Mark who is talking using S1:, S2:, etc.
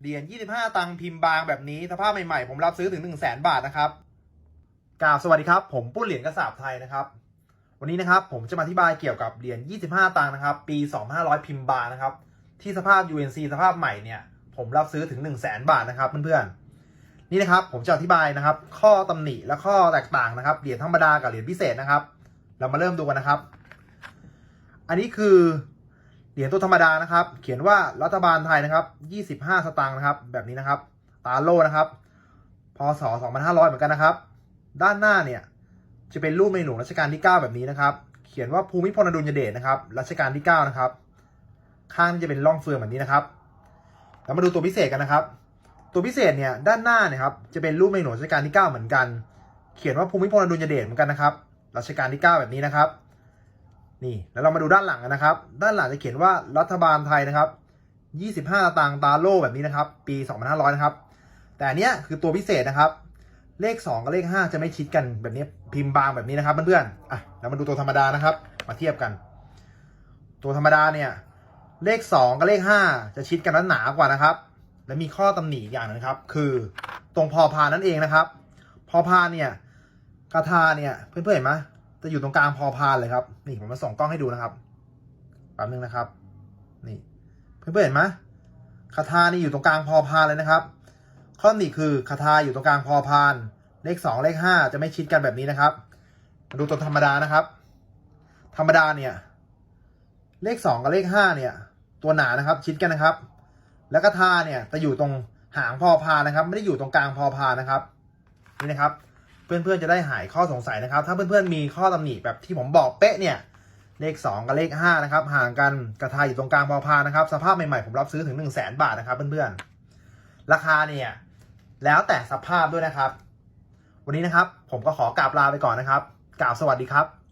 S1: เหรียญ25 ตังค์พิมพ์บางแบบนี้สภาพใหม่ๆ ผมรับซื้อถึง 1 0 0 0 0แบาทนะครับกราบสวัสดีครับ ผมปุ้นเหรียญกระสาบไทยนะครับ วันนี้นะครับผมจะมาอธิบายเกี่ยวกับเหรียญ25 ตังค์นะครับ ปี 2500 พิมพ์บางนะครับ ที่สภาพ UNC สภาพใหม่เนี่ย ผมรับซื้อถึง 1 0 0 0 0แบาทนะครับเพื่อนๆนี่นะครับผมจะอธิบายนะครับ ข้อตำหนิและข้อแตกต่างนะครับเหรียญธรรมดากับเหรียญพิเศษนะครับ เรามาเริ่มดูกันนะครับ อันนี้คือ เหรียญตัวธรรมดานะครับ เขียนว่ารัฐบาลไทยนะครับ 25 สตางค์นะครับ แบบนี้นะครับ ตาโลนะครับ พศ 2500 เหมือนกันนะครับ ด้านหน้าเนี่ยจะเป็นรูปในหลวงรัชกาลที่ 9 แบบนี้นะครับ เขียนว่าภูมิพลอดุลยเดชนะครับรัชกาลที่ 9 นะครับ ข้างจะเป็นร่องเฟืองแบบนี้นะครับแล้วมาดูตัวพิเศษกันนะครับ ตัวพิเศษเนี่ยด้านหน้าเนี่ยครับจะเป็นรูปในหลวงรัชกาลที่ 9 เหมือนกัน เขียนว่าภูมิพลอดุลยเดชเหมือนกันนะครับรัชกาลที่ 9 แบบนี้นะครับ นี่แล้วเรามาดูด้านหลังนะครับ ด้านหลังจะเขียนว่ารัฐบาลไทยนะครับ 25ตังตาโล่แบบนี้นะครับ ปี 2500 นะครับ แต่เนี้ยคือตัวพิเศษนะครับ เลข 2 กับเลข 5 จะไม่ชิดกันแบบนี้พิมพ์บางแบบนี้นะครับเพื่อนๆอะเรามาดูตัวธรรมดานะครับ มาเทียบกัน ตัวธรรมดาเนี่ยเลข 2 กับเลข 5 จะชิดกันและหนากว่านะครับ และมีข้อตำหนิอย่างหนึงครับ คือตรงพอพานนั่นเองนะครับ พอพานเนี่ยกาทาเนี่ยเพื่อนๆเห็นไหม จะอยู่ตรงกลางพอพานเลยครับ นี่ผมมาส่องกล้องให้ดูนะครับแป๊บนึงนะครับ นี่เพื่อนๆเห็นไหมคาทานี่อยู่ตรงกลางพอพานเลยนะครับ ข้อนี้คือคาทาอยู่ตรงกลางพอพาน เลขสองเลขห้าจะไม่ชิดกันแบบนี้นะครับมาดูตัวธรรมดานะครับ ธรรมดาเนี่ย เลขสองกับเลขห้าเนี่ย ตัวหนานะครับ ชิดกันนะครับ แล้วก็ทาเนี่ยจะอยู่ตรงหางพอพานนะครับ ไม่ได้อยู่ตรงกลางพอพานนะครับ นี่นะครับ เพื่อนๆจะได้หายข้อสงสัยนะครับ ถ้าเพื่อนๆมีข้อตำหนิแบบที่ผมบอกเป๊ะเนี่ย เลข 2 กับเลข 5 นะครับ ห่างกันกระทายอยู่ตรงกลางพอพานนะครับ สภาพใหม่ๆ ผมรับซื้อถึง 1 0 0 0 0แบาทนะครับเพื่อนๆ ราคาเนี่ย แล้วแต่สภาพด้วยนะครับ วันนี้นะครับ ผมก็ขอกราบลาไปก่อนนะครับกล่าวสวัสดีครับ